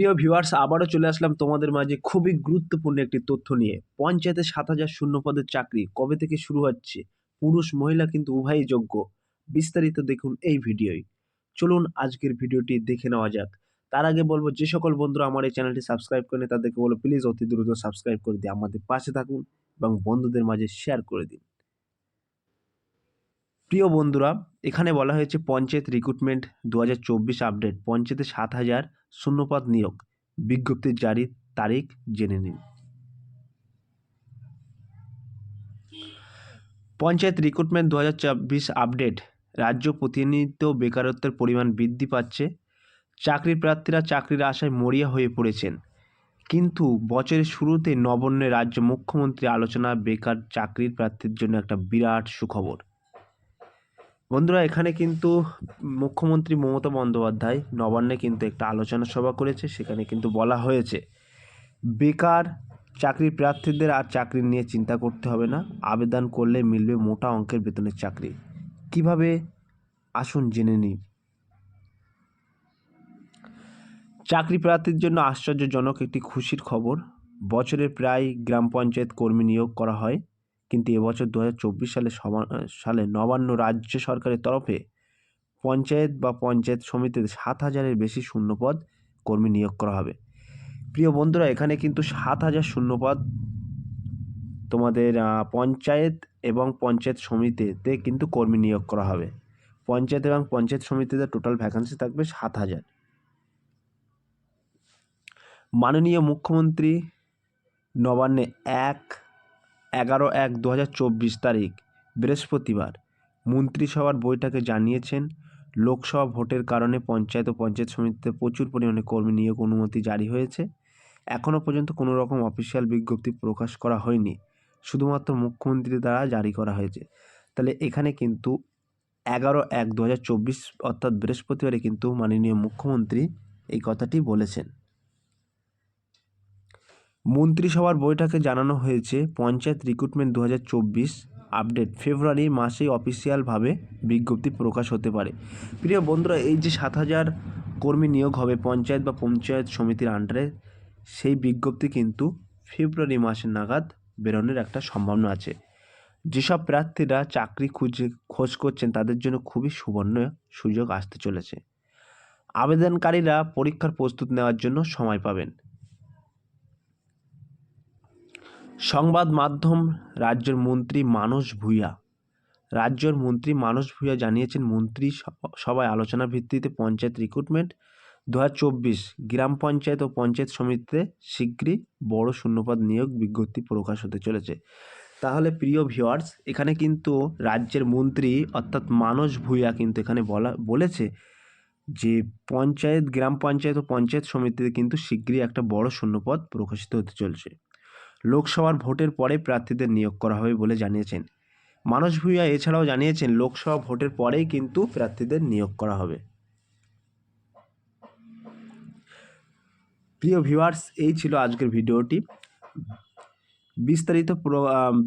প্রিয় ভিউয়ার্স, আবারও চলে আসলাম তোমাদের মাঝে খুবই গুরুত্বপূর্ণ একটি তথ্য নিয়ে। পঞ্চায়েতে সাত হাজার শূন্য পদের চাকরি কবে থেকে শুরু হচ্ছে? পুরুষ, মহিলা কিন্তু উভয়ই যোগ্য। বিস্তারিত দেখুন এই ভিডিওয়। চলুন আজকের ভিডিওটি দেখে নেওয়া যাক। তার আগে বলব, যে সকল বন্ধুরা আমার এই চ্যানেলটি সাবস্ক্রাইব করেন, তাদেরকে বলো প্লিজ অতি দ্রুত সাবস্ক্রাইব করে দিয়ে আমাদের পাশে থাকুন এবং বন্ধুদের মাঝে শেয়ার করে দিন। প্রিয় বন্ধুরা, এখানে বলা হয়েছে পঞ্চায়েত রিক্রুটমেন্ট দু হাজার চব্বিশ আপডেট পঞ্চায়েতে সাত হাজার শূন্যপদ নিয়োগ। বিজ্ঞপ্তি জারির তারিখ জেনে নিন। পঞ্চায়েত রিক্রুটমেন্ট দু হাজার চব্বিশ আপডেট রাজ্য প্রতিনিধিত্ব বেকারত্বের পরিমাণ বৃদ্ধি পাচ্ছে। চাকরি প্রার্থীরা চাকরির আশায় মরিয়া হয়ে পড়েছেন। কিন্তু বছরের শুরুতে নবান্নে রাজ্য মুখ্যমন্ত্রী আলোচনা বেকার চাকরির প্রার্থীর জন্য একটা বিরাট সুখবর। বন্ধুরা, এখানে কিন্তু মুখ্যমন্ত্রী মমতা বন্দ্যোপাধ্যায় নবান্নে কিন্তু একটা আলোচনা সভা করেছে, সেখানে কিন্তু বলা হয়েছে, বেকার চাকরি প্রার্থীদের আর চাকরি নিয়ে চিন্তা করতে হবে না, আবেদন করলে মিলবে মোটা অঙ্কের বেতনের চাকরি। কীভাবে? আসুন জেনে নিই। চাকরি প্রার্থীর জন্য আশ্চর্যজনক একটি খুশির খবর, বছরে প্রায় গ্রাম পঞ্চায়েত কর্মী নিয়োগ করা হয় কিন্তু এবছর দু হাজার চব্বিশ সালে সালে নবান্ন রাজ্য সরকারের তরফে পঞ্চায়েত বা পঞ্চায়েত সমিতিতে সাত হাজারের বেশি শূন্যপদ কর্মী নিয়োগ করা হবে। প্রিয় বন্ধুরা, এখানে কিন্তু সাত হাজার শূন্যপদ তোমাদের পঞ্চায়েত এবং পঞ্চায়েত সমিতিতে কিন্তু কর্মী নিয়োগ করা হবে। পঞ্চায়েত এবং পঞ্চায়েত সমিতিতে টোটাল ভ্যাকান্সি থাকবে সাত হাজার। মাননীয় মুখ্যমন্ত্রী নবান্নে এক এগারো এক দু তারিখ, বৃহস্পতিবার। মন্ত্রিসভার বৈঠকে জানিয়েছেন, লোকসভা ভোটের কারণে পঞ্চায়েত ও পঞ্চায়েত সমিতিতে প্রচুর পরিমাণে কর্মী নিয়োগ অনুমতি জারি হয়েছে। এখনও পর্যন্ত কোনো রকম অফিসিয়াল বিজ্ঞপ্তি প্রকাশ করা হয়নি। শুধুমাত্র মুখ্যমন্ত্রী দ্বারা জারি করা হয়েছে। তাহলে এখানে কিন্তু এগারো এক দু অর্থাৎ বৃহস্পতিবারে কিন্তু মাননীয় মুখ্যমন্ত্রী এই কথাটি বলেছেন। মন্ত্রিসভার বৈঠকে জানানো হয়েছে, পঞ্চায়েত রিক্রুটমেন্ট দু হাজার চব্বিশ আপডেট ফেব্রুয়ারি মাসেই অফিসিয়ালভাবে বিজ্ঞপ্তি প্রকাশ হতে পারে। প্রিয় বন্ধুরা, এই যে সাত হাজার কর্মী নিয়োগ হবে পঞ্চায়েত বা পঞ্চায়েত সমিতির আন্ডারে সেই বিজ্ঞপ্তি কিন্তু ফেব্রুয়ারি মাসের নাগাদ বেরোনোর একটা সম্ভাবনা আছে। যেসব প্রার্থীরা চাকরি খুঁজে খোঁজ করছেন, তাদের জন্য খুবই সুবর্ণ সুযোগ আসতে চলেছে। আবেদনকারীরা পরীক্ষার প্রস্তুত নেওয়ার জন্য সময় পাবেন। সংবাদ মাধ্যম রাজ্যের মন্ত্রী মানস ভূঁইয়া। রাজ্যের মন্ত্রী মানস ভূঁইয়া জানিয়েছেন, মন্ত্রী সভায় আলোচনা ভিত্তিতে পঞ্চায়েত রিক্রুটমেন্ট দু গ্রাম পঞ্চায়েত ও পঞ্চায়েত সমিতিতে শীঘ্রই বড় শূন্যপদ নিয়োগ বিজ্ঞপ্তি প্রকাশ হতে চলেছে। তাহলে প্রিয় ভিউয়ার্স এখানে কিন্তু রাজ্যের মন্ত্রী অর্থাৎ মানস ভূঁইয়া কিন্তু এখানে বলা বলেছে যে পঞ্চায়েত, গ্রাম পঞ্চায়েত ও পঞ্চায়েত সমিতিতে কিন্তু শীঘ্রই একটা বড় শূন্যপদ প্রকাশিত হতে চলছে। লোকসভার ভোটের পরে প্রার্থীদের নিয়োগ করা হবে বলে জানিয়েছেন। মানস ভূঁইয়া এছাড়াও জানিয়েছেন, লোকসভা ভোটের পরেই কিন্তু প্রার্থীদের নিয়োগ করা হবে। প্রিয় ভিউয়ার্স, এই ছিল আজকের ভিডিওটি। বিস্তারিত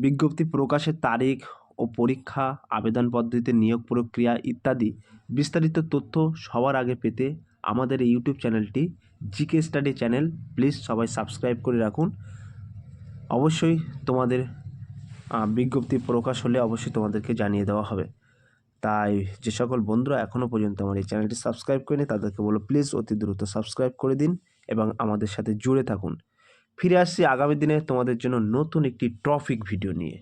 বিজ্ঞপ্তি প্রকাশের তারিখ ও পরীক্ষা, আবেদন পদ্ধতিতে নিয়োগ প্রক্রিয়া ইত্যাদি বিস্তারিত তথ্য সবার আগে পেতে আমাদের এই ইউটিউব চ্যানেলটি জিকে স্টাডি চ্যানেল। প্লিজ সবাই সাবস্ক্রাইব করে রাখুন। অবশ্যই তোমাদের বিজ্ঞপ্তি প্রকাশ হলে অবশ্যই তোমাদেরকে জানিয়ে দেওয়া হবে। তাই যে সকল বন্ধুরা এখনও পর্যন্ত আমার এই চ্যানেলটি সাবস্ক্রাইব করেনি, তাদেরকে বলো প্লিজ অতি দ্রুত সাবস্ক্রাইব করে দিন এবং আমাদের সাথে জুড়ে থাকুন। ফিরে আসছি আগামী দিনে তোমাদের জন্য নতুন একটি ট্রফিক ভিডিও নিয়ে।